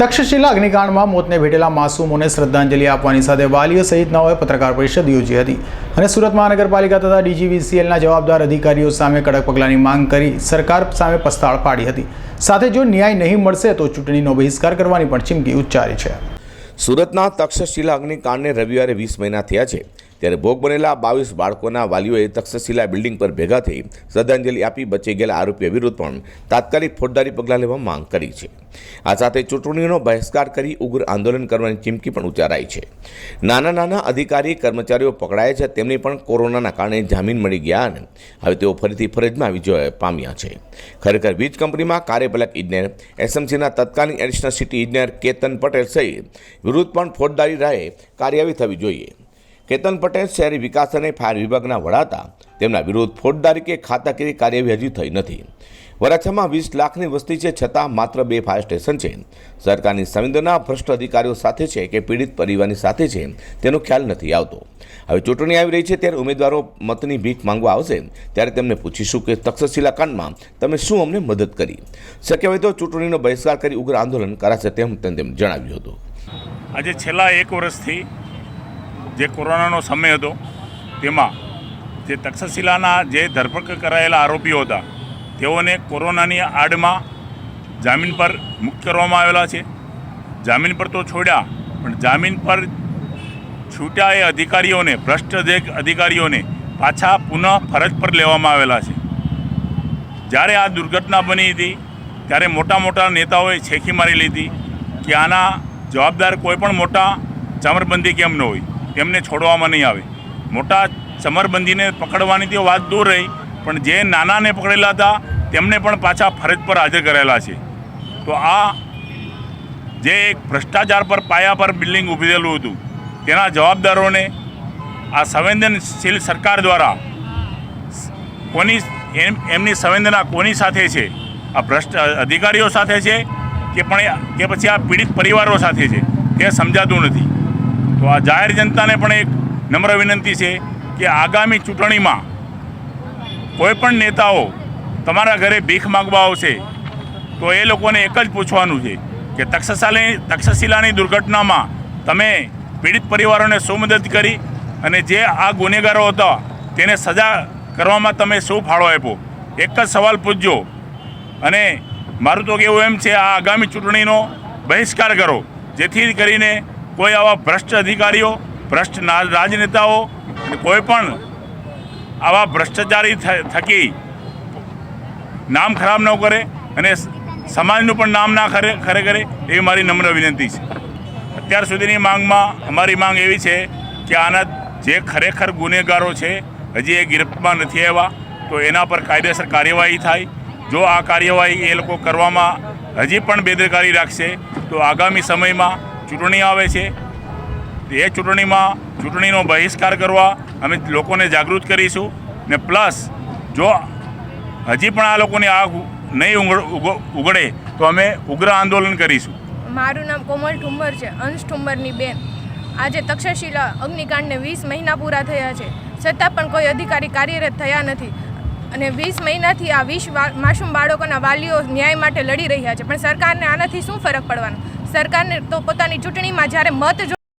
તક્ષશિલા અગ્નિકાંડમાં મોતને ભેટેલા માસૂમોને શ્રદ્ધાંજલિ આપવાની સાથે વાલીઓ સહિત નવોએ પત્રકાર પરિષદ યોજી હતી. અને સુરત મહાનગરપાલિકા તથા ડીજીવીસીએલના જવાબદાર અધિકારીઓ સામે કડક પગલાંની માંગ કરી સરકાર સામે પસ્તાળ પાડી હતી. સાથે જો ન્યાય નહીં મળશે તો ચૂંટણીનો બહિષ્કાર કરવાની પણ ચીમકી ઉચ્ચારી છે. સુરતના તક્ષશિલા અગ્નિકાંડને રવિવારે વીસ મહિના થયા છે. ત્યારે ભોગ બનેલા બાવીસ બાળકોના વાલીઓએ તક્ષશિલા બિલ્ડિંગ પર ભેગા થઈ શ્રદ્ધાંજલિ આપી બચી ગયેલા આરોપીઓ વિરુદ્ધ પણ તાત્કાલિક ફોજદારી પગલાં લેવા માંગ કરી છે. આ સાથે ચૂંટણીનો બહિષ્કાર કરી ઉગ્ર આંદોલન કરવાની ચીમકી પણ ઉચ્ચારાઈ છે. નાના નાના અધિકારી, કર્મચારીઓ પકડાયા છે, તેમને પણ કોરોનાના કારણે જામીન મળી ગયા અને હવે તેઓ ફરીથી ફરજમાં આવી જવા પામ્યા છે. ખરેખર વીજ કંપનીમાં કાર્યપાલક ઇજનેર, એસએમસીના તત્કાલીન એડિશનલ સિટી ઇજનેર કેતન પટેલ સહિત વિરુદ્ધ પણ ફોજદારી રાહે કાર્યવાહી થવી જોઈએ. કેતન પટેલ શહેરી વિકાસ અને ફાયર વિભાગના વડાતા તેમના વિરુદ્ધ ફોજદારી કે ખાતાકીય કાર્યવાહી હજી થઈ નથી. વરાછામાં વીસ લાખની વસ્તી છે છતાં માત્ર બે ફાયર સ્ટેશન છે. સરકારની સંવેદના ભ્રષ્ટ અધિકારીઓ સાથે છે કે પીડિત પરિવારની સાથે છે તેનો ખ્યાલ નથી આવતો. હવે ચૂંટણી આવી રહી છે ત્યારે ઉમેદવારો મતની ભીખ માંગવા આવશે. ત્યારે તેમને પૂછીશું કે તક્ષશિલા કાંડમાં તમે શું અમને મદદ કરી? શક્ય હોય તો ચૂંટણીનો બહિષ્કાર કરી ઉગ્ર આંદોલન કરાશે તેમ તેમ જણાવ્યું હતું. આજે છેલ્લા એક વર્ષથી જે કોરોનાનો સમય હતો, તેમાં જે તક્ષશિલાના જે ધરપકડ કરાયેલા આરોપીઓ હતા, તેઓને કોરોનાની આડમાં જામીન પર મુક્ત કરવામાં આવેલા છે. જામીન પર તો છોડ્યા, પણ જામીન પર છૂટ્યા એ અધિકારીઓને ભ્રષ્ટ જે અધિકારીઓને પાછા પુનઃ ફરજ પર લેવામાં આવેલા છે. જ્યારે આ દુર્ઘટના બની હતી, ત્યારે મોટા મોટા નેતાઓએ છેખી મારી લીધી કે આના જવાબદાર કોઈ પણ મોટા ચામરબંધી કેમ ન હોય. તેમને છોડવામાં નહીં આવે. મોટા ચમરબંધીને પકડવાની તે વાત દૂર રહી, પણ જે નાનાને પકડેલા હતા, તેમને પણ પાછા ફરજ પર હાજર કરેલા છે. તો આ જે એક ભ્રષ્ટાચાર પર પાયા પર બિલ્ડિંગ ઊભેલું હતું, તેના જવાબદારોને આ સંવેદનશીલ સરકાર દ્વારા કોની એમ, એમની સંવેદના કોની સાથે છે? આ ભ્રષ્ટ, અધિકારીઓ સાથે છે કે પણ કે પછી આ પીડિત પરિવારો સાથે છે? તે સમજાતું નથી. તો આ જાહેર જનતાને પણ એક નમ્ર વિનંતી છે કે આગામી ચૂંટણીમાં કોઈપણ નેતાઓ તમારા ઘરે ભીખ માગવા આવશે, તો એ લોકોને એક જ પૂછવાનું છે કે તક્ષશાલી તક્ષશિલાની દુર્ઘટનામાં તમે પીડિત પરિવારોને શું મદદ કરી અને જે આ ગુનેગારો હતા તેને સજા કરવામાં તમે શું ફાળો આપ્યો? એક જ સવાલ પૂછજો. અને મારું તો કહેવું એમ છે, આ આગામી ચૂંટણીનો બહિષ્કાર કરો, જેથી કરીને કોઈ આવા ભ્રષ્ટ અધિકારીઓ, ભ્રષ્ટ રાજનેતાઓ કોઈ પણ આવા ભ્રષ્ટાચારી થકી નામ ખરાબ ન કરે અને સમાજનું પણ નામ ના ખરે ખરે કરે એવી મારી નમ્ર વિનંતી છે. અત્યાર સુધીની માંગમાં અમારી માંગ એવી છે કે આના જે ખરેખર ગુનેગારો છે, હજી એ ગિરફ્તમાં નથી આવ્યા, તો એના પર કાયદેસર કાર્યવાહી થાય. જો આ કાર્યવાહી એ લોકો કરવામાં હજી પણ બેદરકારી રાખશે, તો આગામી સમયમાં ચૂંટણી આવે છે એ ચૂંટણીમાં ચૂંટણીનો બહિષ્કાર કરવા અમે લોકોને જાગૃત કરીશું ને પ્લસ જો હજી પણ આ લોકોની આગ નહીં ઉગડ- ઉગ- ઉગડે તો અમે ઉગ્ર આંદોલન કરીશું. મારું નામ કોમલ ઠુંબર છે, અંશ ઠુંબરની બેન. આજે તક્ષશિલા અગ્નિકાંડને વીસ મહિના પૂરા થયા છે, છતાં પણ કોઈ અધિકારી કાર્યરત થયા નથી. અને વીસ મહિનાથી આ વીસ માસૂમ બાળકોના વાલીઓ ન્યાય માટે લડી રહ્યા છે, પણ સરકારને આનાથી શું ફરક પડવાનો? સરકારને તો પોતાની ચૂંટણીમાં જ્યારે મત